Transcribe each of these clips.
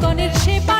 con il cibo.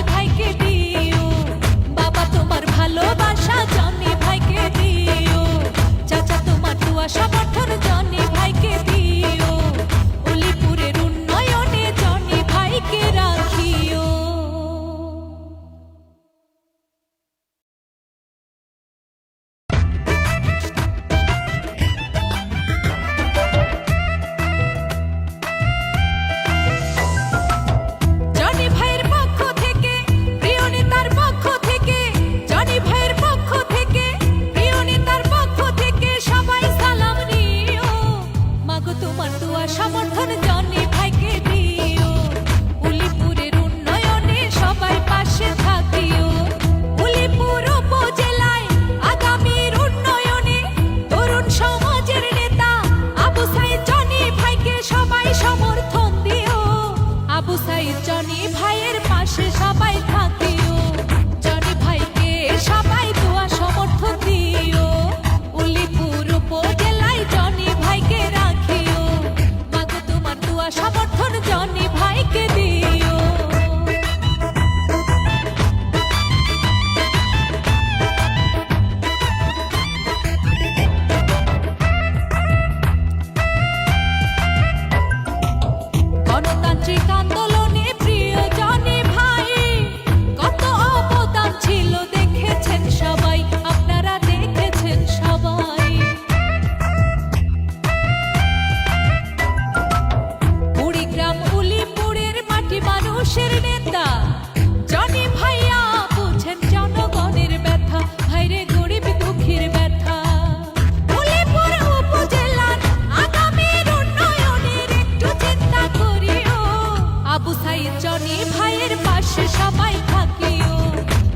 পাশে সবাই থাকিও।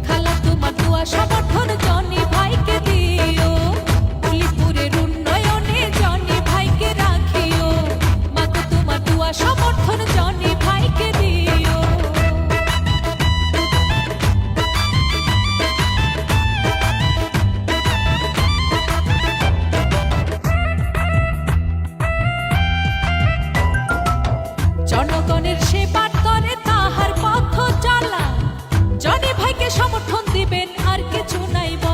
খালা তোমার সমর্থন জনি ভাইকে দিও। পুলিপুরের উন্নয়নে জনি ভাইকে রাখিও। তোমার সমর্থন জনি ভাইকে দিও। জনগণের সেবা দিবেন আর কিছু নাই।